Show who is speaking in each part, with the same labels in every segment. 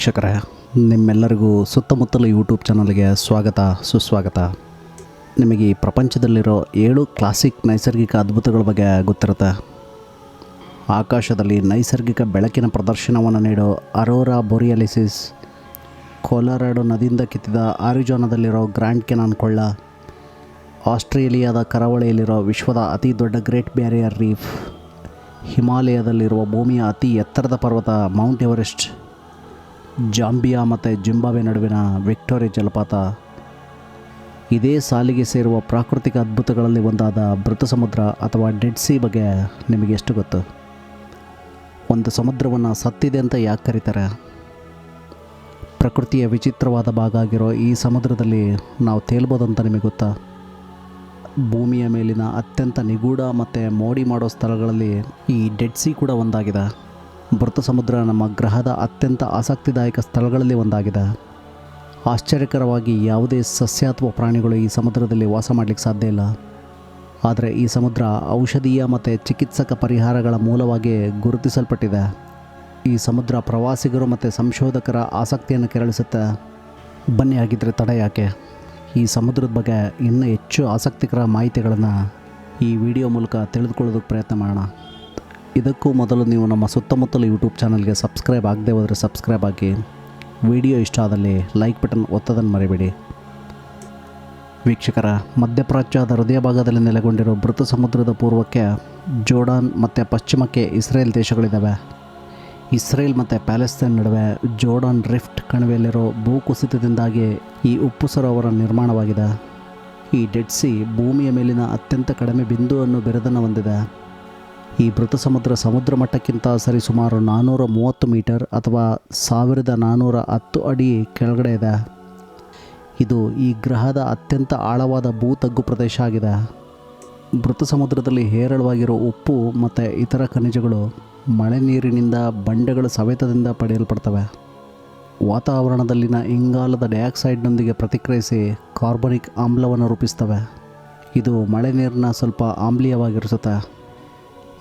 Speaker 1: ವೀಕ್ಷಕರೇ, ನಿಮ್ಮೆಲ್ಲರಿಗೂ ಸುತ್ತಮುತ್ತಲು ಯೂಟ್ಯೂಬ್ ಚಾನಲ್ಗೆ ಸ್ವಾಗತ, ಸುಸ್ವಾಗತ. ನಿಮಗೆ ಈ ಪ್ರಪಂಚದಲ್ಲಿರೋ ಏಳು ಕ್ಲಾಸಿಕ್ ನೈಸರ್ಗಿಕ ಅದ್ಭುತಗಳ ಬಗ್ಗೆ ಗೊತ್ತಿರುತ್ತೆ. ಆಕಾಶದಲ್ಲಿ ನೈಸರ್ಗಿಕ ಬೆಳಕಿನ ಪ್ರದರ್ಶನವನ್ನು ನೀಡೋ ಅರೋರಾ ಬೊರಿಯಾಲಿಸಿಸ್ ಕೋಲಾರಾಡು ನದಿಯಿಂದ ಕಿತ್ತಿದ ಆರಿಜೋನದಲ್ಲಿರೋ ಗ್ರ್ಯಾಂಡ್ ಕೆನಾನ್ ಕೊಳ್ಳ, ಆಸ್ಟ್ರೇಲಿಯಾದ ಕರಾವಳಿಯಲ್ಲಿರೋ ವಿಶ್ವದ ಅತಿ ದೊಡ್ಡ ಗ್ರೇಟ್ ಬ್ಯಾರಿಯರ್ ರೀಫ್ ಹಿಮಾಲಯದಲ್ಲಿರುವ ಭೂಮಿಯ ಅತಿ ಎತ್ತರದ ಪರ್ವತ ಮೌಂಟ್ ಎವರೆಸ್ಟ್ ಜಾಂಬಿಯಾ ಮತ್ತು ಜಿಂಬಾಬೆ ನಡುವಿನ ವಿಕ್ಟೋರಿಯಾ ಜಲಪಾತ. ಇದೇ ಸಾಲಿಗೆ ಸೇರುವ ಪ್ರಾಕೃತಿಕ ಅದ್ಭುತಗಳಲ್ಲಿ ಒಂದಾದ ಮೃತ ಸಮುದ್ರ ಅಥವಾ ಡೆಡ್ ಸಿ ಬಗ್ಗೆ ನಿಮಗೆ ಎಷ್ಟು ಗೊತ್ತು? ಒಂದು ಸಮುದ್ರವನ್ನು ಸತ್ತಿದೆ ಅಂತ ಯಾಕೆ ಕರೀತಾರೆ? ಪ್ರಕೃತಿಯ ವಿಚಿತ್ರವಾದ ಭಾಗ ಆಗಿರೋ ಈ ಸಮುದ್ರದಲ್ಲಿ ನಾವು ತೇಲ್ಬೋದಂತ ನಿಮಗೆ ಗೊತ್ತಾ? ಭೂಮಿಯ ಮೇಲಿನ ಅತ್ಯಂತ ನಿಗೂಢ ಮತ್ತು ಮೋಡಿ ಮಾಡೋ ಸ್ಥಳಗಳಲ್ಲಿ ಈ ಡೆಡ್ ಸಿ ಕೂಡ ಒಂದಾಗಿದೆ. ಮೃತ ಸಮುದ್ರ ನಮ್ಮ ಗ್ರಹದ ಅತ್ಯಂತ ಆಸಕ್ತಿದಾಯಕ ಸ್ಥಳಗಳಲ್ಲಿ ಒಂದಾಗಿದೆ. ಆಶ್ಚರ್ಯಕರವಾಗಿ ಯಾವುದೇ ಸಸ್ಯ ಅಥವಾ ಪ್ರಾಣಿಗಳು ಈ ಸಮುದ್ರದಲ್ಲಿ ವಾಸ ಮಾಡಲಿಕ್ಕೆ ಸಾಧ್ಯ ಇಲ್ಲ. ಆದರೆ ಈ ಸಮುದ್ರ ಔಷಧೀಯ ಮತ್ತು ಚಿಕಿತ್ಸಕ ಪರಿಹಾರಗಳ ಮೂಲವಾಗಿ ಗುರುತಿಸಲ್ಪಟ್ಟಿದೆ. ಈ ಸಮುದ್ರ ಪ್ರವಾಸಿಗರು ಮತ್ತು ಸಂಶೋಧಕರ ಆಸಕ್ತಿಯನ್ನು ಕೆರಳಿಸುತ್ತೆ. ಬನ್ನಿ ಆಗಿದ್ದರೆ ತಡ ಯಾಕೆ? ಈ ಸಮುದ್ರದ ಬಗ್ಗೆ ಇನ್ನೂ ಹೆಚ್ಚು ಆಸಕ್ತಿಕರ ಮಾಹಿತಿಗಳನ್ನು ಈ ವಿಡಿಯೋ ಮೂಲಕ ತಿಳಿದುಕೊಳ್ಳೋದಕ್ಕೆ ಪ್ರಯತ್ನ ಮಾಡೋಣ. ಇದಕ್ಕೂ ಮೊದಲು ನೀವು ನಮ್ಮ ಸುತ್ತಮುತ್ತಲು ಯೂಟ್ಯೂಬ್ ಚಾನಲ್ಗೆ ಸಬ್ಸ್ಕ್ರೈಬ್ ಆಗದೆ ಹೋದರೆ ಸಬ್ಸ್ಕ್ರೈಬ್ ಆಗಿ. ವಿಡಿಯೋ ಇಷ್ಟ ಆದಲ್ಲಿ ಲೈಕ್ ಬಟನ್ ಒತ್ತದನ್ನು ಮರಿಬೇಡಿ. ವೀಕ್ಷಕರ, ಮಧ್ಯಪ್ರಾಚ್ಯದ ಹೃದಯ ಭಾಗದಲ್ಲಿ ನೆಲೆಗೊಂಡಿರುವ ಮೃತ ಸಮುದ್ರದ ಪೂರ್ವಕ್ಕೆ ಜೋರ್ಡಾನ್ ಮತ್ತು ಪಶ್ಚಿಮಕ್ಕೆ ಇಸ್ರೇಲ್ ದೇಶಗಳಿದ್ದಾವೆ. ಇಸ್ರೇಲ್ ಮತ್ತು ಪ್ಯಾಲೆಸ್ತೈನ್ ನಡುವೆ ಜೋರ್ಡಾನ್ ರಿಫ್ಟ್ ಕಣಿವೆಯಲ್ಲಿರೋ ಭೂಕುಸಿತದಿಂದಾಗಿ ಈ ಉಪ್ಪು ಸರೋವರ ನಿರ್ಮಾಣವಾಗಿದೆ. ಈ ಡೆಡ್ ಸಿ ಭೂಮಿಯ ಮೇಲಿನ ಅತ್ಯಂತ ಕಡಿಮೆ ಬಿಂದುವನ್ನು ಬೆರೆದನ್ನು ಹೊಂದಿದೆ. ಈ ಮೃತ ಸಮುದ್ರ ಸಮುದ್ರ ಮಟ್ಟಕ್ಕಿಂತ ಸರಿಸುಮಾರು ನಾನ್ನೂರ ಮೂವತ್ತು ಮೀಟರ್ ಅಥವಾ ಸಾವಿರದ ನಾನ್ನೂರ ಹತ್ತು ಅಡಿ ಕೆಳಗಡೆ ಇದೆ. ಇದು ಈ ಗ್ರಹದ ಅತ್ಯಂತ ಆಳವಾದ ಭೂತಗ್ಗು ಪ್ರದೇಶ ಆಗಿದೆ. ಮೃತ ಸಮುದ್ರದಲ್ಲಿ ಹೇರಳವಾಗಿರೋ ಉಪ್ಪು ಮತ್ತು ಇತರ ಖನಿಜಗಳು ಮಳೆ ನೀರಿನಿಂದ ಬಂಡೆಗಳ ಸವೆತದಿಂದ ಪಡೆಯಲ್ಪಡ್ತವೆ. ವಾತಾವರಣದಲ್ಲಿನ ಇಂಗಾಲದ ಡೈಆಕ್ಸೈಡ್ನೊಂದಿಗೆ ಪ್ರತಿಕ್ರಿಯಿಸಿ ಕಾರ್ಬನಿಕ್ ಆಮ್ಲವನ್ನು ರೂಪಿಸ್ತವೆ. ಇದು ಮಳೆ ನೀರನ್ನ ಸ್ವಲ್ಪ ಆಮ್ಲೀಯವಾಗಿರಿಸುತ್ತೆ.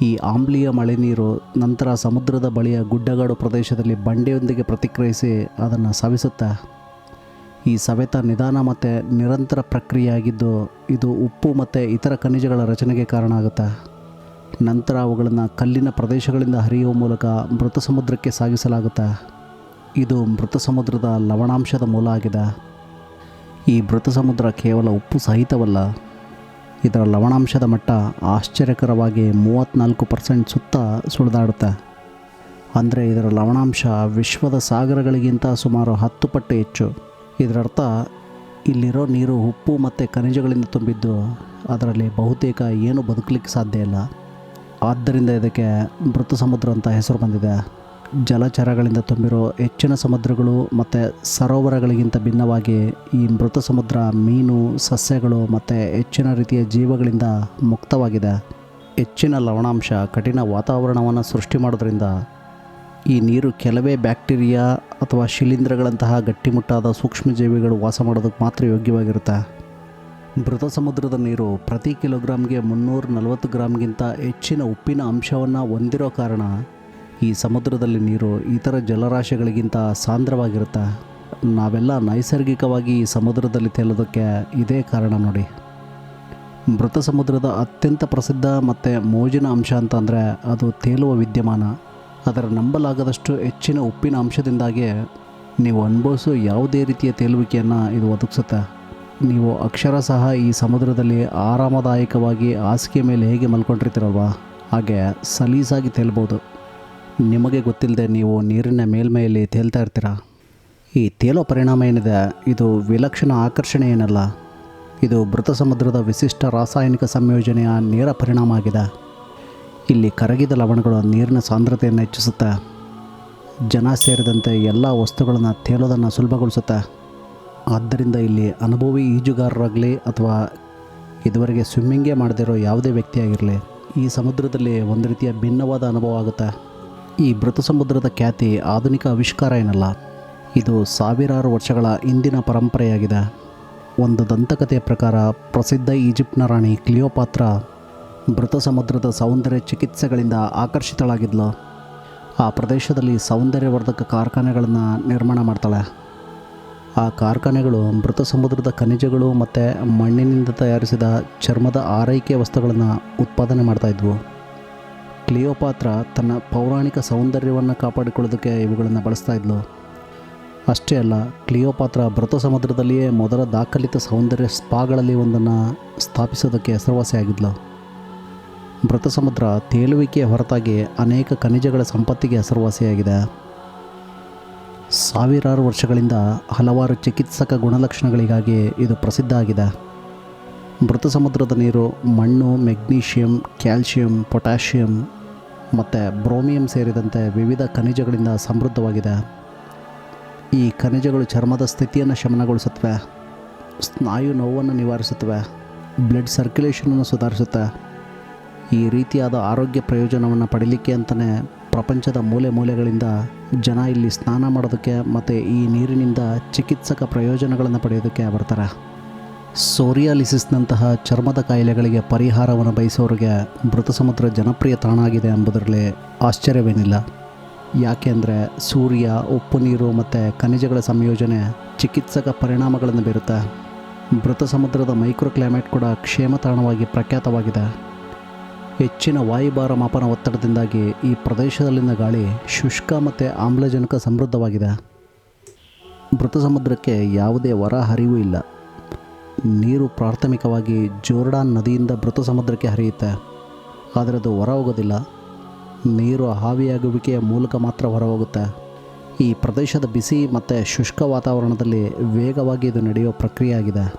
Speaker 1: ಈ ಆಮ್ಲೀಯ ಮಳೆ ನೀರು ನಂತರ ಸಮುದ್ರದ ಬಳಿಯ ಗುಡ್ಡಗಾಡು ಪ್ರದೇಶದಲ್ಲಿ ಬಂಡೆಯೊಂದಿಗೆ ಪ್ರತಿಕ್ರಿಯಿಸಿ ಅದನ್ನು ಸವಿಸುತ್ತೆ, ಈ ಸವೆತ ನಿಧಾನ ಮತ್ತು ನಿರಂತರ ಪ್ರಕ್ರಿಯೆಯಾಗಿದ್ದು, ಇದು ಉಪ್ಪು ಮತ್ತು ಇತರ ಖನಿಜಗಳ ರಚನೆಗೆ ಕಾರಣ ಆಗುತ್ತೆ? ನಂತರ ಅವುಗಳನ್ನು ಕಲ್ಲಿನ ಪ್ರದೇಶಗಳಿಂದ ಹರಿಯುವ ಮೂಲಕ ಮೃತ ಸಮುದ್ರಕ್ಕೆ ಸಾಗಿಸಲಾಗುತ್ತೆ? ಇದು ಮೃತ ಸಮುದ್ರದ ಲವಣಾಂಶದ ಮೂಲ ಆಗಿದೆ. ಈ ಮೃತ ಸಮುದ್ರ ಕೇವಲ ಉಪ್ಪು ಸಹಿತವಲ್ಲ ಇದರ ಲವಣಾಂಶದ ಮಟ್ಟ ಆಶ್ಚರ್ಯಕರವಾಗಿ ಮೂವತ್ತ್ನಾಲ್ಕು ಪರ್ಸೆಂಟ್ ಸುತ್ತ ಸುಳಿದಾಡುತ್ತೆ. ಅಂದರೆ ಇದರ ಲವಣಾಂಶ ವಿಶ್ವದ ಸಾಗರಗಳಿಗಿಂತ ಸುಮಾರು ಹತ್ತು ಪಟ್ಟು ಹೆಚ್ಚು. ಇದರರ್ಥ, ಇಲ್ಲಿರೋ ನೀರು ಉಪ್ಪು ಮತ್ತು ಖನಿಜಗಳಿಂದ ತುಂಬಿದ್ದು ಅದರಲ್ಲಿ ಬಹುತೇಕ ಏನು ಬದುಕಲಿಕ್ಕೆ ಸಾಧ್ಯ ಇಲ್ಲ. ಆದ್ದರಿಂದ ಇದಕ್ಕೆ ಮೃತ ಸಮುದ್ರ ಅಂತ ಹೆಸರು ಬಂದಿದೆ. ಜಲಚರಗಳಿಂದ ತುಂಬಿರೋ ಹೆಚ್ಚಿನ ಸಮುದ್ರಗಳು ಮತ್ತು ಸರೋವರಗಳಿಗಿಂತ ಭಿನ್ನವಾಗಿ ಈ ಮೃತ ಸಮುದ್ರ, ಮೀನು, ಸಸ್ಯಗಳು ಮತ್ತು ಹೆಚ್ಚಿನ ರೀತಿಯ ಜೀವಗಳಿಂದ ಮುಕ್ತವಾಗಿದೆ. ಹೆಚ್ಚಿನ ಲವಣಾಂಶ ಕಠಿಣ ವಾತಾವರಣವನ್ನು ಸೃಷ್ಟಿ ಮಾಡೋದ್ರಿಂದ ಈ ನೀರು ಕೆಲವೇ ಬ್ಯಾಕ್ಟೀರಿಯಾ ಅಥವಾ ಶಿಲೀಂಧ್ರಗಳಂತಹ ಗಟ್ಟಿಮುಟ್ಟಾದ ಸೂಕ್ಷ್ಮಜೀವಿಗಳು ವಾಸ ಮಾಡೋದಕ್ಕೆ ಮಾತ್ರ ಯೋಗ್ಯವಾಗಿರುತ್ತೆ. ಮೃತ ಸಮುದ್ರದ ನೀರು ಪ್ರತಿ ಕಿಲೋಗ್ರಾಮ್ಗೆ ಮುನ್ನೂರ ನಲವತ್ತು ಗ್ರಾಮ್ಗಿಂತ ಹೆಚ್ಚಿನ ಉಪ್ಪಿನ ಅಂಶವನ್ನು ಹೊಂದಿರೋ ಕಾರಣ ಈ ಸಮುದ್ರದಲ್ಲಿ ನೀರು ಇತರ ಜಲರಾಶಿಗಳಿಗಿಂತ ಸಾಂದ್ರವಾಗಿರುತ್ತೆ? ನಾವೆಲ್ಲ ನೈಸರ್ಗಿಕವಾಗಿ ಈ ಸಮುದ್ರದಲ್ಲಿ ತೇಲೋದಕ್ಕೆ ಇದೇ ಕಾರಣ ನೋಡಿ. ಮೃತ ಸಮುದ್ರದ ಅತ್ಯಂತ ಪ್ರಸಿದ್ಧ ಮತ್ತು ಮೋಜಿನ ಅಂಶ ಅಂತಂದರೆ ಅದು ತೇಲುವ ವಿದ್ಯಮಾನ. ಅದರ ನಂಬಲಾಗದಷ್ಟು ಹೆಚ್ಚಿನ ಉಪ್ಪಿನ ಅಂಶದಿಂದಾಗಿ ನೀವು ಅನುಭವಿಸೋ ಯಾವುದೇ ರೀತಿಯ ತೇಲುವಿಕೆಯನ್ನು ಇದು ಒದಗಿಸುತ್ತೆ? ನೀವು ಅಕ್ಷರ ಸಹ ಈ ಸಮುದ್ರದಲ್ಲಿ ಆರಾಮದಾಯಕವಾಗಿ ಹಾಸಿಗೆ ಮೇಲೆ ಹೇಗೆ ಮಲ್ಕೊಂಡಿರ್ತೀರಲ್ವ? ಹಾಗೆ ಸಲೀಸಾಗಿ ತೇಲ್ಬೋದು. ನಿಮಗೆ ಗೊತ್ತಿಲ್ಲದೆ ನೀವು ನೀರಿನ ಮೇಲ್ಮೈಯಲ್ಲಿ ತೇಲ್ತಾ ಇರ್ತೀರಾ? ಈ ತೇಲೋ ಪರಿಣಾಮ ಏನಿದೆ? ಇದು ವಿಲಕ್ಷಣ ಆಕರ್ಷಣೆ ಏನಲ್ಲ? ಇದು ಮೃತ ಸಮುದ್ರದ ವಿಶಿಷ್ಟ ರಾಸಾಯನಿಕ ಸಂಯೋಜನೆಯ ನೇರ ಪರಿಣಾಮ ಆಗಿದೆ. ಇಲ್ಲಿ ಕರಗಿದ ಲವಣಗಳು ನೀರಿನ ಸಾಂದ್ರತೆಯನ್ನು ಹೆಚ್ಚಿಸುತ್ತೆ. ಜನ ಸೇರಿದಂತೆ ಎಲ್ಲ ವಸ್ತುಗಳನ್ನು ತೇಲೋದನ್ನು ಸುಲಭಗೊಳಿಸುತ್ತೆ. ಆದ್ದರಿಂದ ಇಲ್ಲಿ ಅನುಭವಿ ಈಜುಗಾರರಾಗಲಿ ಅಥವಾ ಇದುವರೆಗೆ ಸ್ವಿಮ್ಮಿಂಗೇ ಮಾಡದಿರೋ ಯಾವುದೇ ವ್ಯಕ್ತಿಯಾಗಿರಲಿ, ಈ ಸಮುದ್ರದಲ್ಲಿ ಒಂದು ರೀತಿಯ ಭಿನ್ನವಾದ ಅನುಭವ ಆಗುತ್ತೆ. ಈ ಮೃತ ಸಮುದ್ರದ ಖ್ಯಾತಿ ಆಧುನಿಕ ಆವಿಷ್ಕಾರ ಏನಲ್ಲ. ಇದು ಸಾವಿರಾರು ವರ್ಷಗಳ ಇಂದಿನ ಪರಂಪರೆಯಾಗಿದೆ. ಒಂದು ದಂತಕಥೆಯ ಪ್ರಕಾರ ಪ್ರಸಿದ್ಧ ಈಜಿಪ್ಟ್ನ ರಾಣಿ ಕ್ಲಿಯೋಪಾತ್ರ ಮೃತ ಸಮುದ್ರದ ಸೌಂದರ್ಯ ಚಿಕಿತ್ಸೆಗಳಿಂದ ಆಕರ್ಷಿತಳಾಗಿದ್ಲು. ಆ ಪ್ರದೇಶದಲ್ಲಿ ಸೌಂದರ್ಯವರ್ಧಕ ಕಾರ್ಖಾನೆಗಳನ್ನು ನಿರ್ಮಾಣ ಮಾಡ್ತಾಳೆ. ಆ ಕಾರ್ಖಾನೆಗಳು ಮೃತ ಸಮುದ್ರದ ಖನಿಜಗಳು ಮತ್ತು ಮಣ್ಣಿನಿಂದ ತಯಾರಿಸಿದ ಚರ್ಮದ ಆರೈಕೆ ವಸ್ತುಗಳನ್ನು ಉತ್ಪಾದನೆ ಮಾಡ್ತಾಯಿದ್ವು ಕ್ಲಿಯೋಪಾತ್ರ ತನ್ನ ಪೌರಾಣಿಕ ಸೌಂದರ್ಯವನ್ನು ಕಾಪಾಡಿಕೊಳ್ಳೋದಕ್ಕೆ ಇವುಗಳನ್ನು ಬಳಸ್ತಾ ಇದ್ಲು. ಅಷ್ಟೇ ಅಲ್ಲ, ಕ್ಲಿಯೋಪಾತ್ರ ಮೃತ ಸಮುದ್ರದಲ್ಲಿಯೇ ಮೊದಲ ದಾಖಲಿತ ಸೌಂದರ್ಯ ಸ್ಪಾಗಳಲ್ಲಿ ಒಂದನ್ನು ಸ್ಥಾಪಿಸೋದಕ್ಕೆ ಹೆಸರುವಾಸಿಯಾಗಿದ್ಲು ಮೃತ ಸಮುದ್ರ ತೇಲುವಿಕೆಯ ಹೊರತಾಗಿ ಅನೇಕ ಖನಿಜಗಳ ಸಂಪತ್ತಿಗೆ ಹೆಸರುವಾಸಿಯಾಗಿದೆ. ಸಾವಿರಾರು ವರ್ಷಗಳಿಂದ ಹಲವಾರು ಚಿಕಿತ್ಸಕ ಗುಣಲಕ್ಷಣಗಳಿಗಾಗಿ ಇದು ಪ್ರಸಿದ್ಧ ಆಗಿದೆ. ಮೃತ ಸಮುದ್ರದ ನೀರು ಮಣ್ಣು, ಮೆಗ್ನೀಷಿಯಂ, ಕ್ಯಾಲ್ಶಿಯಂ, ಪೊಟ್ಯಾಷಿಯಂ ಮತ್ತು ಬ್ರೋಮಿಯಂ ಸೇರಿದಂತೆ ವಿವಿಧ ಖನಿಜಗಳಿಂದ ಸಮೃದ್ಧವಾಗಿದೆ. ಈ ಖನಿಜಗಳು ಚರ್ಮದ ಸ್ಥಿತಿಯನ್ನು ಶಮನಗೊಳಿಸುತ್ತವೆ, ಸ್ನಾಯು ನೋವನ್ನು ನಿವಾರಿಸುತ್ತವೆ, ಬ್ಲಡ್ ಸರ್ಕ್ಯುಲೇಷನನ್ನು ಸುಧಾರಿಸುತ್ತೆ. ಈ ರೀತಿಯಾದ ಆರೋಗ್ಯ ಪ್ರಯೋಜನವನ್ನು ಪಡೀಲಿಕ್ಕೆ ಅಂತಲೇ ಪ್ರಪಂಚದ ಮೂಲೆ ಮೂಲೆಗಳಿಂದ ಜನ ಇಲ್ಲಿ ಸ್ನಾನ ಮಾಡೋದಕ್ಕೆ ಮತ್ತು ಈ ನೀರಿನಿಂದ ಚಿಕಿತ್ಸಕ ಪ್ರಯೋಜನಗಳನ್ನು ಪಡೆಯೋದಕ್ಕೆ ಬರ್ತಾರೆ. ಸೋರಿಯಾಲಿಸಿಸ್ನಂತಹ ಚರ್ಮದ ಕಾಯಿಲೆಗಳಿಗೆ ಪರಿಹಾರವನ್ನು ಬಯಸೋರಿಗೆ ಮೃತ ಸಮುದ್ರ ಜನಪ್ರಿಯ ತಾಣ ಆಗಿದೆ ಎಂಬುದರಲ್ಲಿ ಆಶ್ಚರ್ಯವೇನಿಲ್ಲ. ಯಾಕೆಂದರೆ ಸೂರ್ಯ, ಉಪ್ಪು ನೀರು ಮತ್ತು ಖನಿಜಗಳ ಸಂಯೋಜನೆ ಚಿಕಿತ್ಸಕ ಪರಿಣಾಮಗಳನ್ನು ಬೀರುತ್ತೆ. ಮೃತ ಸಮುದ್ರದ ಮೈಕ್ರೋ ಕ್ಲೈಮೇಟ್ ಕೂಡ ಕ್ಷೇಮ ತಾಣವಾಗಿ ಪ್ರಖ್ಯಾತವಾಗಿದೆ. ಹೆಚ್ಚಿನ ವಾಯುಭಾರ ಮಾಪನ ಒತ್ತಡದಿಂದಾಗಿ ಈ ಪ್ರದೇಶದಲ್ಲಿನ ಗಾಳಿ ಶುಷ್ಕ ಮತ್ತು ಆಮ್ಲಜನಕ ಸಮೃದ್ಧವಾಗಿದೆ. ಮೃತ ಸಮುದ್ರಕ್ಕೆ ಯಾವುದೇ ಹೊರ ಹರಿವು ಇಲ್ಲ. ನೀರು ಪ್ರಾಥಮಿಕವಾಗಿ ಜೋರ್ಡಾನ್ ನದಿಯಿಂದ ಮೃತ ಸಮುದ್ರಕ್ಕೆ ಹರಿಯುತ್ತೆ. ಆದರೆ ಅದು ಹೊರ ಹೋಗೋದಿಲ್ಲ ನೀರು ಹಾವಿಯಾಗುವಿಕೆಯ ಮೂಲಕ ಮಾತ್ರ ಹೊರಹೋಗುತ್ತೆ. ಈ ಪ್ರದೇಶದ ಬಿಸಿ ಮತ್ತು ಶುಷ್ಕ ವಾತಾವರಣದಲ್ಲಿ ವೇಗವಾಗಿ ಇದು ನಡೆಯುವ ಪ್ರಕ್ರಿಯೆ ಆಗಿದೆ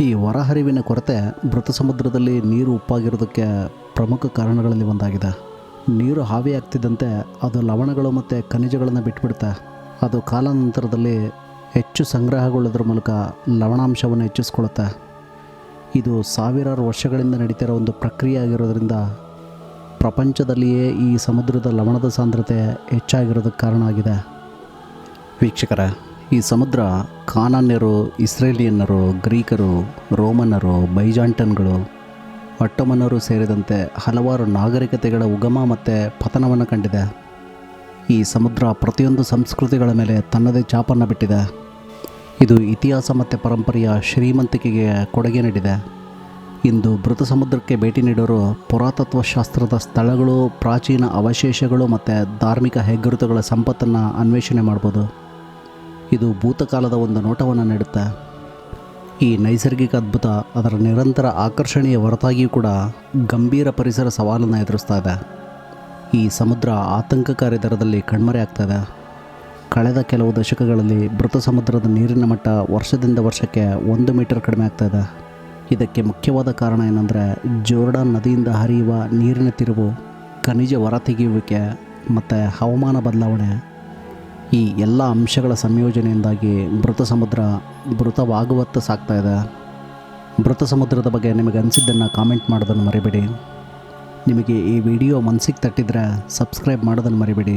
Speaker 1: ಈ ಹೊರಹರಿವಿನ ಕೊರತೆ ಮೃತ ಸಮುದ್ರದಲ್ಲಿ ನೀರು ಉಪ್ಪಾಗಿರೋದಕ್ಕೆ ಪ್ರಮುಖ ಕಾರಣಗಳಲ್ಲಿ ಒಂದಾಗಿದೆ. ನೀರು ಹಾವಿಯಾಗ್ತಿದ್ದಂತೆ ಅದು ಲವಣಗಳು ಮತ್ತು ಖನಿಜಗಳನ್ನು ಬಿಟ್ಬಿಡುತ್ತೆ. ಅದು ಕಾಲಾನಂತರದಲ್ಲಿ ಹೆಚ್ಚು ಸಂಗ್ರಹಗೊಳ್ಳೋದ್ರ ಮೂಲಕ ಲವಣಾಂಶವನ್ನು ಹೆಚ್ಚಿಸ್ಕೊಳ್ಳುತ್ತೆ ಇದು ಸಾವಿರಾರು ವರ್ಷಗಳಿಂದ ನಡೀತಿರೋ ಒಂದು ಪ್ರಕ್ರಿಯೆ ಆಗಿರೋದ್ರಿಂದ ಪ್ರಪಂಚದಲ್ಲಿಯೇ ಈ ಸಮುದ್ರದ ಲವಣದ ಸಾಂದ್ರತೆ ಹೆಚ್ಚಾಗಿರೋದಕ್ಕೆ ಕಾರಣ ಆಗಿದೆ. ವೀಕ್ಷಕರ, ಈ ಸಮುದ್ರ ಕಾನಾನ್ಯರು, ಇಸ್ರೇಲಿಯನ್ನರು, ಗ್ರೀಕರು ರೋಮನ್ನರು ಬೈಜಾಂಟನ್ಗಳು ಒಟ್ಟಮನ್ನರು ಸೇರಿದಂತೆ ಹಲವಾರು ನಾಗರಿಕತೆಗಳ ಉಗಮ ಮತ್ತು ಪತನವನ್ನು ಕಂಡಿದೆ. ಈ ಸಮುದ್ರ ಪ್ರತಿಯೊಂದು ಸಂಸ್ಕೃತಿಗಳ ಮೇಲೆ ತನ್ನದೇ ಛಾಪನ್ನು ಬಿಟ್ಟಿದೆ. ಇದು ಇತಿಹಾಸ ಮತ್ತು ಪರಂಪರೆಯ ಶ್ರೀಮಂತಿಕೆಗೆ ಕೊಡುಗೆ ನೀಡಿದೆ. ಇಂದು ಮೃತ ಸಮುದ್ರಕ್ಕೆ ಭೇಟಿ ನೀಡೋರು ಪುರಾತತ್ವಶಾಸ್ತ್ರದ ಸ್ಥಳಗಳು, ಪ್ರಾಚೀನ ಅವಶೇಷಗಳು ಮತ್ತು ಧಾರ್ಮಿಕ ಹೆಗ್ಗುರುತುಗಳ ಸಂಪತ್ತನ್ನು ಅನ್ವೇಷಣೆ ಮಾಡ್ಬೋದು. ಇದು ಭೂತಕಾಲದ ಒಂದು ನೋಟವನ್ನು ನೀಡುತ್ತೆ. ಈ ನೈಸರ್ಗಿಕ ಅದ್ಭುತ ಅದರ ನಿರಂತರ ಆಕರ್ಷಣೆಯ ಹೊರತಾಗಿಯೂ ಕೂಡ ಗಂಭೀರ ಪರಿಸರ ಸವಾಲನ್ನು ಎದುರಿಸ್ತಾ ಇದೆ. ಈ ಸಮುದ್ರ ಆತಂಕಕಾರಿ ದರದಲ್ಲಿ ಕಣ್ಮರೆ ಆಗ್ತದೆ ಕಳೆದ ಕೆಲವು ದಶಕಗಳಲ್ಲಿ ಮೃತ ಸಮುದ್ರದ ನೀರಿನ ಮಟ್ಟ ವರ್ಷದಿಂದ ವರ್ಷಕ್ಕೆ ಒಂದು ಮೀಟರ್ ಕಡಿಮೆ ಆಗ್ತಾ ಇದೆ. ಇದಕ್ಕೆ ಮುಖ್ಯವಾದ ಕಾರಣ ಏನಂದರೆ ಜೋರ್ಡಾನ್ ನದಿಯಿಂದ ಹರಿಯುವ ನೀರಿನ ತಿರುವು, ಖನಿಜ ಹೊರತೆಗೆಯುವಿಕೆ ಮತ್ತು ಹವಾಮಾನ ಬದಲಾವಣೆ. ಈ ಎಲ್ಲ ಅಂಶಗಳ ಸಂಯೋಜನೆಯಿಂದಾಗಿ ಮೃತ ಸಮುದ್ರ ಮೃತವಾಗುವತ್ತ ಸಾಗ್ತಾ ಇದೆ. ಮೃತ ಸಮುದ್ರದ ಬಗ್ಗೆ ನಿಮಗೆ ಅನಿಸಿದ್ದನ್ನು ಕಾಮೆಂಟ್ ಮಾಡೋದನ್ನು ಮರಿಬೇಡಿ. ನಿಮಗೆ ಈ ವಿಡಿಯೋ ಮನಸ್ಸಿಗೆ ತಟ್ಟಿದರೆ ಸಬ್ಸ್ಕ್ರೈಬ್ ಮಾಡೋದನ್ನು ಮರಿಬೇಡಿ.